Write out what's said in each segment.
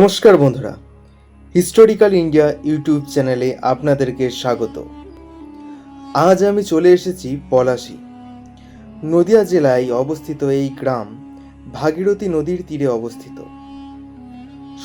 নমস্কার বন্ধুরা historical India YouTube চ্যানেলে আপনাদেরকে স্বাগত। আজ আমি চলে এসেছি পলাশি। নদিয়া জেলায় অবস্থিত এই গ্রাম ভাগীরথী নদীর তীরে অবস্থিত।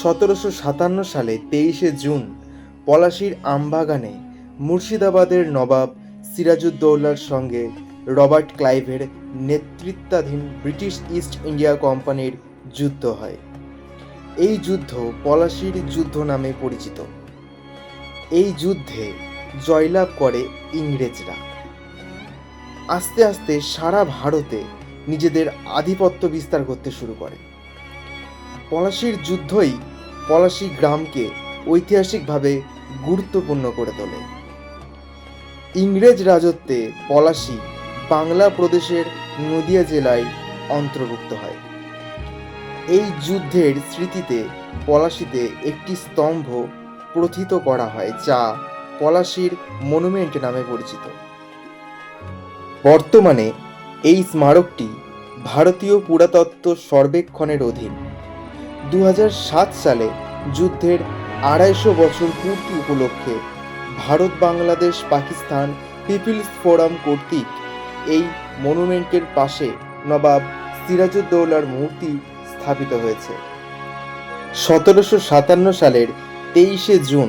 সতেরোশো সাতান্ন সালে তেইশে জুন পলাশির আমবাগানে মুর্শিদাবাদের নবাব সিরাজউদ্দৌলার সঙ্গে রবার্ট ক্লাইভের নেতৃত্বাধীন ব্রিটিশ ইস্ট ইন্ডিয়া কোম্পানির যুদ্ধ হয়। এই যুদ্ধ পলাশির যুদ্ধ নামে পরিচিত। এই যুদ্ধে জয়লাভ করে ইংরেজরা। আস্তে আস্তে সারা ভারতে নিজেদের আধিপত্য বিস্তার করতে শুরু করে। পলাশির যুদ্ধই পলাশি গ্রামকে ঐতিহাসিকভাবে গুরুত্বপূর্ণ করে তোলে। ইংরেজ রাজত্বে পলাশি বাংলা প্রদেশের নদিয়া জেলায় অন্তর্ভুক্ত হয়। এই যুদ্ধের স্মৃতিতে পলাশিতে একটি স্তম্ভ প্রথিত করা হয়, যা পলাশির মনুমেন্ট নামে পরিচিত। বর্তমানে এই স্মারকটি ভারতীয় পুরাতত্ত্ব সর্বেক্ষণের অধীন। দু হাজার সাত সালে যুদ্ধের আড়াইশো বছর পূর্তি উপলক্ষে ভারত বাংলাদেশ পাকিস্তান পিপলস ফোরাম কর্তৃক এই মনুমেন্টের পাশে নবাব সিরাজউদ্দৌলার মূর্তি স্থাপিত হয়েছে। সতেরোশো সাতান্ন সালের তেইশে জুন,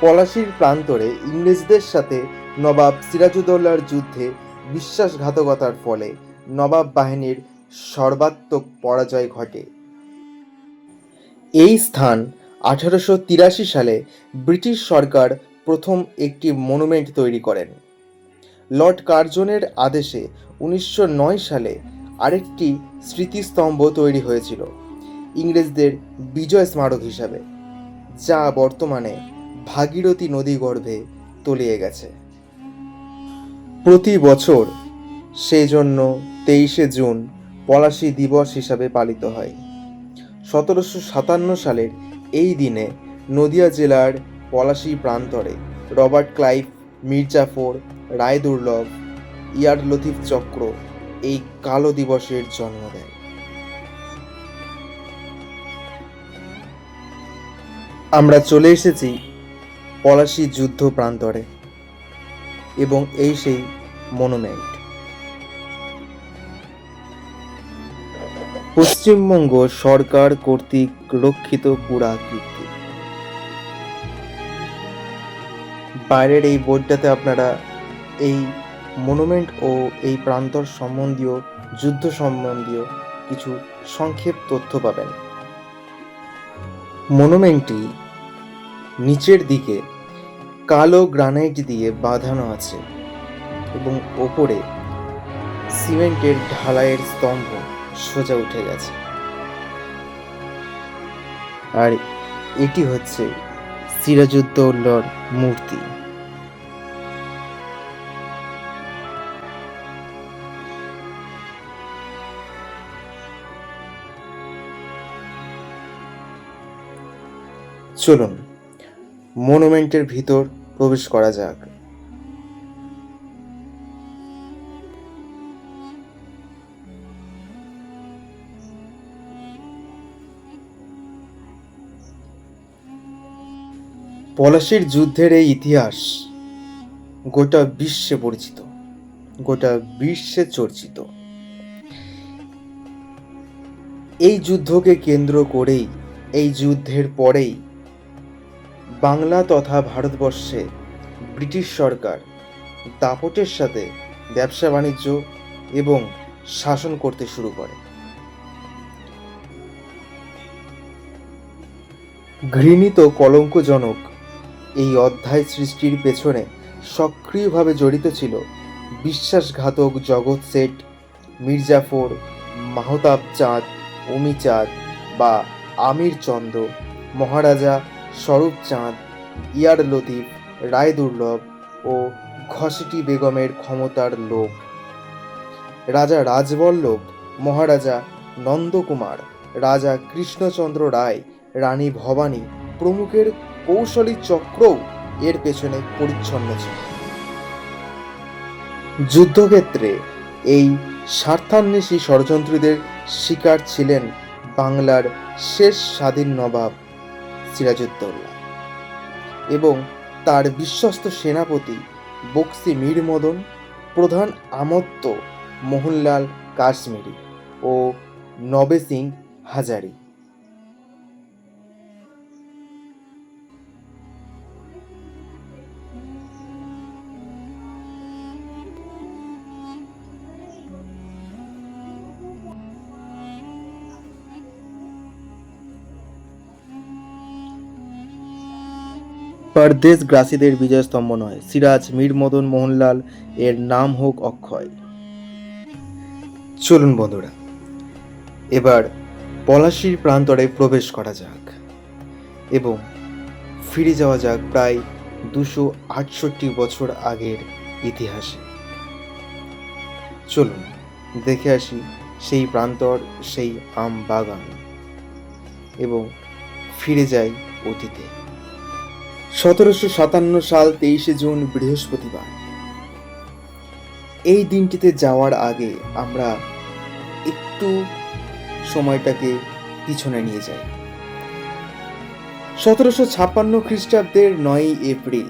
পলাশির প্রান্তরে ইংরেজদের সাথে নবাব সিরাজউদ্দৌলার যুদ্ধে বিশ্বাসঘাতকতার ফলে নবাব বাহিনীর সর্বাত্মক পরাজয় ঘটে। এই স্থান আঠারোশো তিরাশি সালে ব্রিটিশ সরকার প্রথম একটি মনুমেন্ট তৈরি করেন। লর্ড কার্জনের আদেশে উনিশশো নয় সালে আরেকটি স্মৃতিস্তম্ভ তৈরি হয়েছিল, ইংরেজদের বিজয় স্মারক হিসাবে, যা বর্তমানে ভাগীরথী নদী গর্ভে তলিয়ে গেছে। প্রতি বছর সেই জন্য তেইশে জুন পলাশী দিবস হিসাবে পালিত হয়। সতেরোশো সাতান্ন সালের এই দিনে নদিয়া জেলার পলাশী প্রান্তরে রবার্ট ক্লাইভ, মির্জাফর রায় দুর্লভ ইয়ার লতিফ চক্র এই কালো দিবসের জন্ম দেয়। আমরা চলে এসেছি পলাশি যুদ্ধ প্রান্তরে এবং এই সেই মনুমেন্ট। পশ্চিমবঙ্গ সরকার কর্তৃক রক্ষিত পুরাকীর্তি। বাইরের এই বোর্ডটাতে আপনারা এই মনুমেন্ট ও এই প্রান্তর সম্বন্ধীয়, যুদ্ধ সম্বন্ধীয় কিছু সংক্ষেপ তথ্য পাবেন। মনুমেন্টটি নিচের দিকে কালো গ্রানাইট দিয়ে বাঁধানো আছে এবং ওপরে সিমেন্টের ঢালাইয়ের স্তম্ভ সোজা উঠে গেছে। আর এটি হচ্ছে সিরাজউদ্দৌলার মূর্তি। চলুন মনুমেন্টের ভিতর প্রবেশ করা যাক। পলাশির যুদ্ধের এই ইতিহাস গোটা বিশ্বে পরিচিত, গোটা বিশ্বে চর্চিত। এই যুদ্ধকে কেন্দ্র করেই, এই যুদ্ধের পরেই বাংলা তথা ভারতবর্ষে ব্রিটিশ সরকার দাপটের সাথে ব্যবসা বাণিজ্য এবং শাসন করতে শুরু করে। ঘৃণিত কলঙ্কজনক এই অধ্যায় সৃষ্টির পেছনে সক্রিয়ভাবে জড়িত ছিল বিশ্বাসঘাতক জগৎ শেঠ মির্জাফর মাহতাব চাঁদ অমি চাঁদ বা আমির চন্দ মহারাজা স্বরূপ চাঁদ, ইয়ার লতিফ, রায় দুর্লভ ও ঘসিটি বেগমের ক্ষমতার লোভ রাজা রাজবল্লভ, মহারাজা নন্দকুমার, রাজা কৃষ্ণচন্দ্র রায়, রানী ভবানী প্রমুখের কৌশলী চক্রও এর পেছনে পরিচ্ছন্ন ছিল। যুদ্ধক্ষেত্রে এই স্বার্থান্বেষী ষড়যন্ত্রীদের শিকার ছিলেন বাংলার শেষ স্বাধীন নবাব সিরাজউদ্দৌলা এবং তার বিশ্বস্ত সেনাপতি বক্সি মীর মদন প্রধান আমত্ত মোহনলাল কাশ্মীরি ও নবে সিং হাজারি। পরদেশ গ্রাসীদের বিজয়স্তম্ভ নয়। সিরাজ, মীর মদন মোহনলাল এর নাম হোক অক্ষয়। চলুন বন্ধুরা, এবার পলাশির প্রান্তরে প্রবেশ করা যাক এবং ফিরে যাওয়া যাক প্রায় দুশো আটষট্টি বছর আগের ইতিহাসে। চলুন, দেখে আসি সেই প্রান্তর, সেই আম বাগান এবং ফিরে যাই অতীতে। সতেরোশো সাতান্ন সাল তেইশে জুন, বৃহস্পতিবার। এই দিনটিতে যাওয়ার আগে আমরা একটু সময়টাকে পিছনে নিয়ে যাই। সতেরোশো ছাপ্পান্ন খ্রিস্টাব্দের নয়ই এপ্রিল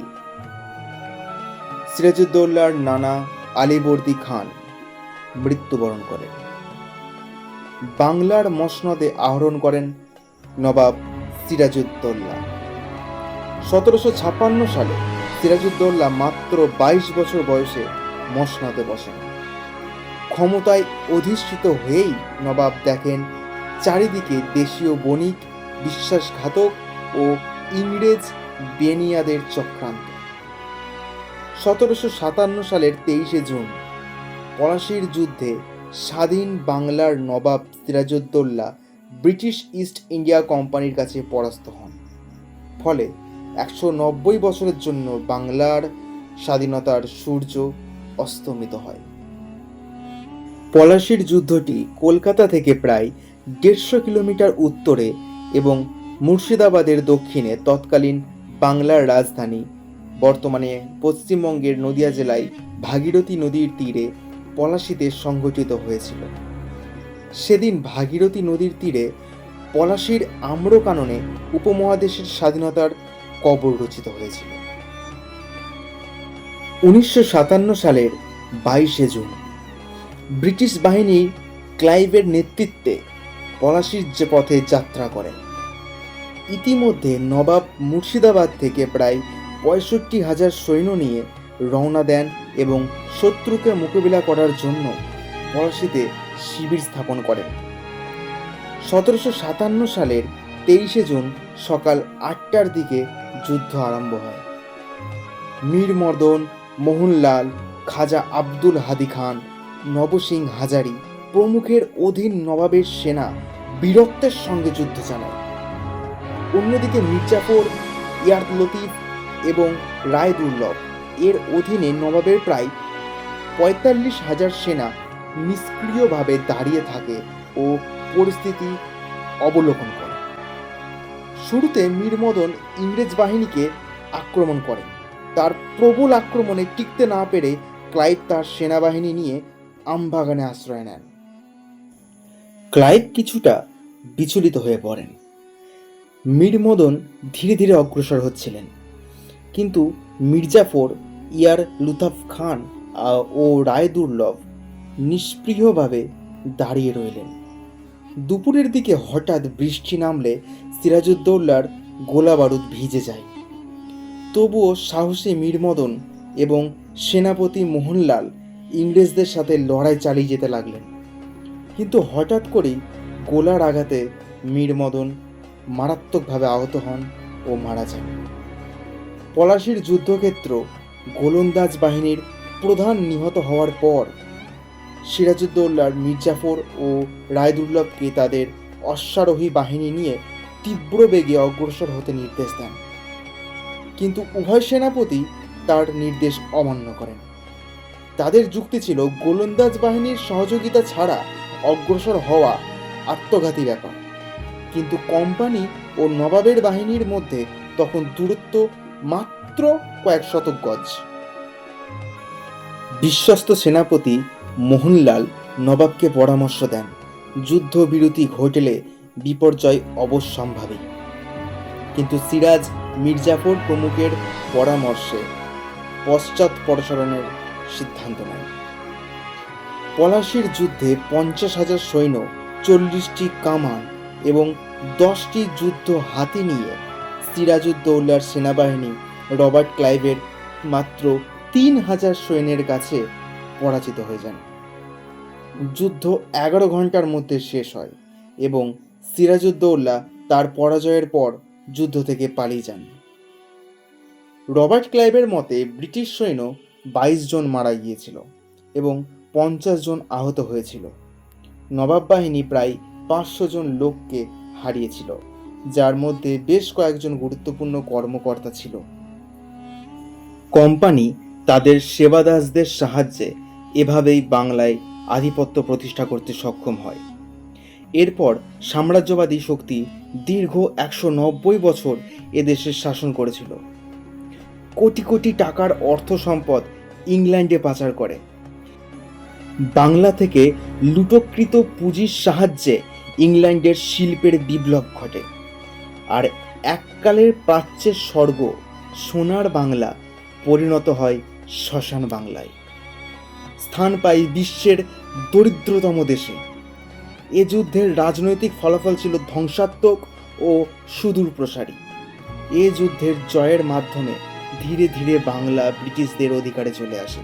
সিরাজউদ্দৌলার নানা আলীবর্দী খান মৃত্যুবরণ করেন। বাংলার মসনদে আহরণ করেন নবাব সিরাজউদ্দৌলা সতেরোশো ছাপ্পান্ন সালে সিরাজউদ্দৌলা মাত্র বাইশ বছর বয়সে মসনদে বসেন। ক্ষমতায় অধিষ্ঠিত হয়েই নবাব দেখেন চারিদিকে দেশীয় বণিক, বিশ্বাসঘাতক ও ইংরেজ বেনিয়াদের চক্রান্ত। সতেরোশো সাতান্ন সালের তেইশে জুন, পলাশির যুদ্ধে স্বাধীন বাংলার নবাব সিরাজউদ্দৌলা ব্রিটিশ ইস্ট ইন্ডিয়া কোম্পানির কাছে পরাস্ত হন। ফলে একশো নব্বই বছরের জন্য বাংলার স্বাধীনতার সূর্য অস্তমিত হয়। পলাশির যুদ্ধটি কলকাতা থেকে প্রায় দেড়শো কিলোমিটার উত্তরে এবং মুর্শিদাবাদের দক্ষিণে তৎকালীন বাংলার রাজধানী, বর্তমানে পশ্চিমবঙ্গের নদিয়া জেলায় ভাগীরথী নদীর তীরে পলাশিতে সংঘটিত হয়েছিল। সেদিন ভাগীরথী নদীর তীরে পলাশির আম্রকাননে উপমহাদেশের স্বাধীনতার কবর রচিত হয়েছিল। উনিশশো সাতান্ন সালের বাইশে জুন, ব্রিটিশ বাহিনী ক্লাইভের নেতৃত্বে পলাশির যে পথে যাত্রা করেন, ইতিমধ্যে নবাব মুর্শিদাবাদ থেকে প্রায় পঁয়ষট্টি হাজার সৈন্য নিয়ে রওনা দেন এবং শত্রুকে মোকাবিলা করার জন্য পলাশিতে শিবির স্থাপন করেন। সতেরোশো সাতান্ন সালের তেইশে জুন সকাল আটটার দিকে যুদ্ধ আরম্ভ হয়। মীর মর্দন মোহনলাল, খাজা আব্দুল হাদি খান, নবসিং হাজারি প্রমুখের অধীন নবাবের সেনা বীরত্বের সঙ্গে যুদ্ধ চালায়। অন্যদিকে মির্জাফর ইয়ার লতিফ এবং রায় দুর্লভ এর অধীনে নবাবের প্রায় পঁয়তাল্লিশ হাজার সেনা নিষ্ক্রিয়ভাবে দাঁড়িয়ে থাকে ও পরিস্থিতি অবলোকন করে। শুরুতে মীরমদন ইংরেজ বাহিনীকে আক্রমণ করেন। তার প্রবল আক্রমণে টিকতে না পেরে ক্লাইভ তার সেনাবাহিনী নিয়ে আমবাগানে আশ্রয় নেন। ক্লাইভ কিছুটা বিচলিত হয়ে পড়েন। মীরমদন ধীরে ধীরে অগ্রসর হচ্ছিলেন। কিন্তু মির্জাফর, ইয়ার লুতাফ খান ও রায় দুর্লভ নিষ্পৃহভাবে দাঁড়িয়ে রইলেন। দুপুরের দিকে হঠাৎ বৃষ্টি নামলে সিরাজউদ্দৌলার গোলা বারুদ ভিজে যায়। তবুও সাহসী মীরমদন এবং সেনাপতি মোহনলাল ইংরেজদের সাথে লড়াই চালিয়ে যেতে লাগলেন। কিন্তু হঠাৎ করেই গোলার আঘাতে মীরমদন মারাত্মকভাবে আহত হন ও মারা যান। পলাশির যুদ্ধক্ষেত্র গোলন্দাজ বাহিনীর প্রধান নিহত হওয়ার পর সিরাজউদ্দৌলার মির্জাফর ও রায়দুর্লভকে তাদের অশ্বারোহী বাহিনী নিয়ে তীব্র বেগে অগ্রসর হতে নির্দেশ দেন। কিন্তু উভয় সেনাপতি তার নির্দেশ অমান্য করেন। তাদের যুক্তি ছিল গোলন্দাজ বাহিনীর সহযোগিতা ছাড়া অগ্রসর হওয়া আত্মঘাতী ব্যাপার। কিন্তু কোম্পানি ও নবাবের বাহিনীর মধ্যে তখন দূরত্ব মাত্র কয়েক শতক গজ। বিশ্বস্ত সেনাপতি মোহনলাল নবাবকে পরামর্শ দেন। যুদ্ধবিরতি ঘটলে বিপর্যয় অবশ্যম্ভাবী। কিন্তু সিরাজ মির্জাফর প্রমুখের পরামর্শে পশ্চাৎপসরণের সিদ্ধান্ত নেয় পলাশির যুদ্ধে পঞ্চাশ হাজার সৈন্য, চল্লিশটি কামান এবং দশটি যুদ্ধ হাতি নিয়ে সিরাজউদ্দৌলার সেনাবাহিনী রবার্ট ক্লাইভের মাত্র তিন হাজার সৈন্যের কাছে পরাজিত হয়ে যান। যুদ্ধ এগারো ঘণ্টার মধ্যে শেষ হয় এবং সিরাজউদ্দৌলা তার পরাজয়ের পর যুদ্ধ থেকে পালিয়ে যান। রবার্ট ক্লাইভের মতে ব্রিটিশ সৈন্য বাইশ জন মারা গিয়েছিল এবং পঞ্চাশ জন আহত হয়েছিল। নবাব বাহিনী প্রায় পাঁচশো জন লোককে হারিয়েছিল, যার মধ্যে বেশ কয়েকজন গুরুত্বপূর্ণ কর্মকর্তা ছিল। কোম্পানি তাদের সেবাদাসদের সাহায্যে এভাবেই বাংলায় আধিপত্য প্রতিষ্ঠা করতে সক্ষম হয়। এরপর সাম্রাজ্যবাদী শক্তি দীর্ঘ একশো নব্বই বছর এদেশের শাসন করেছিল। কোটি কোটি টাকার অর্থ সম্পদ ইংল্যান্ডে পাচার করে। বাংলা থেকে লুটকৃত পুঁজির সাহায্যে ইংল্যান্ডের শিল্পের বিপ্লব ঘটে। আর এককালের প্রাচ্যের স্বর্গ সোনার বাংলা পরিণত হয় শ্মশান বাংলায়। স্থান পায় বিশ্বের দরিদ্রতম দেশে। এ যুদ্ধের রাজনৈতিক ফলাফল ছিল ধ্বংসাত্মক ও সুদূর প্রসারী। এ যুদ্ধের জয়ের মাধ্যমে ধীরে ধীরে বাংলা ব্রিটিশদের অধিকারে চলে আসে।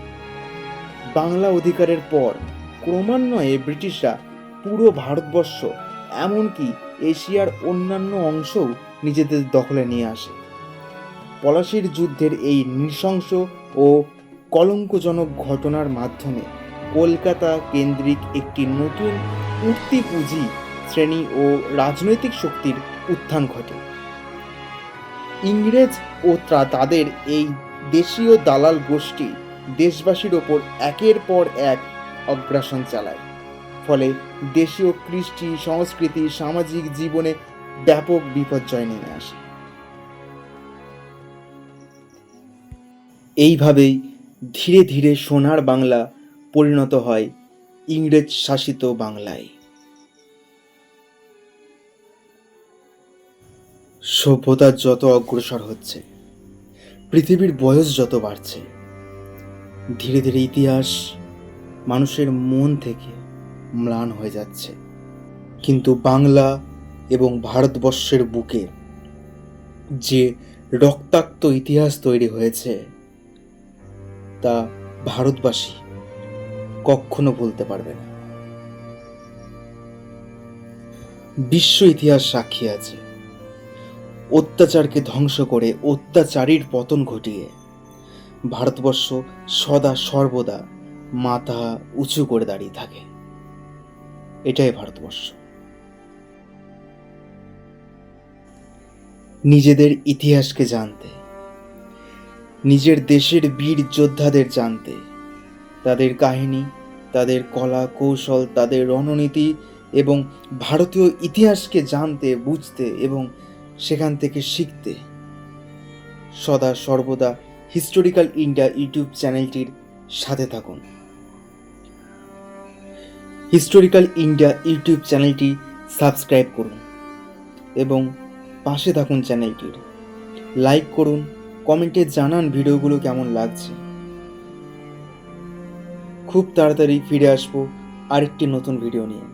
বাংলা অধিকারের পর ক্রমান্বয়ে ব্রিটিশরা পুরো ভারতবর্ষ, এমনকি এশিয়ার অন্যান্য অংশও নিজেদের দখলে নিয়ে আসে। পলাশির যুদ্ধের এই নৃশংস ও কলঙ্কজনক ঘটনার মাধ্যমে কলকাতা কেন্দ্রিক একটি নতুন উঠতি পুঁজি শ্রেণি ও রাজনৈতিক শক্তির উত্থান ঘটে। ইংরেজ ও তাদের এই দেশীয় দালাল গোষ্ঠী দেশবাসীর ওপর একের পর এক অগ্রাসন চালায়। ফলে দেশীয় কৃষ্টি, সংস্কৃতি, সামাজিক জীবনে ব্যাপক বিপর্যয় নেমে আসে। এইভাবেই ধীরে ধীরে সোনার বাংলা পরিণত হয় ইংরেজ শাসিত বাংলায়। সভ্যতা যত অগ্রসর হচ্ছে, পৃথিবীর বয়স যত বাড়ছে, ধীরে ধীরে ইতিহাস মানুষের মন থেকে ম্লান হয়ে যাচ্ছে। কিন্তু বাংলা এবং ভারতবর্ষের বুকে যে রক্তাক্ত ইতিহাস তৈরি হয়েছে তা ভারতবাসী কখনো ভুলতে পারবে না। বিশ্ব ইতিহাস সাক্ষী আছে। অত্যাচারকে ধ্বংস করে অত্যাচারীর পতন ঘটিয়ে ভারতবর্ষ সদা সর্বদা মাথা উঁচু করে দাঁড়িয়ে থাকে। এটাই ভারতবর্ষ। নিজেদের ইতিহাসকে জানতে নিজের দেশের বীর যোদ্ধাদের জানতে। তাদের কাহিনী, তাদের কলা কৌশল, তাদের রণনীতি এবং ভারতীয় ইতিহাসকে জানতে, বুঝতে এবং সেখান থেকে শিখতে। সদা সর্বদা হিস্টোরিক্যাল ইন্ডিয়া ইউটিউব চ্যানেলটির সাথে থাকুন। হিস্টোরিক্যাল ইন্ডিয়া ইউটিউব চ্যানেলটি সাবস্ক্রাইব করুন এবং পাশে থাকুন চ্যানেলটির। লাইক করুন কমেন্টে জানান ভিডিওগুলো কেমন লাগছে। খুব তাড়াতাড়ি ফিরে আসব আরেকটি নতুন ভিডিও নিয়ে।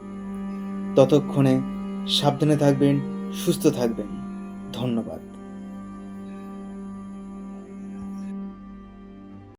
ততক্ষণে সাবধানে থাকবেন, সুস্থ থাকবেন। ধন্যবাদ।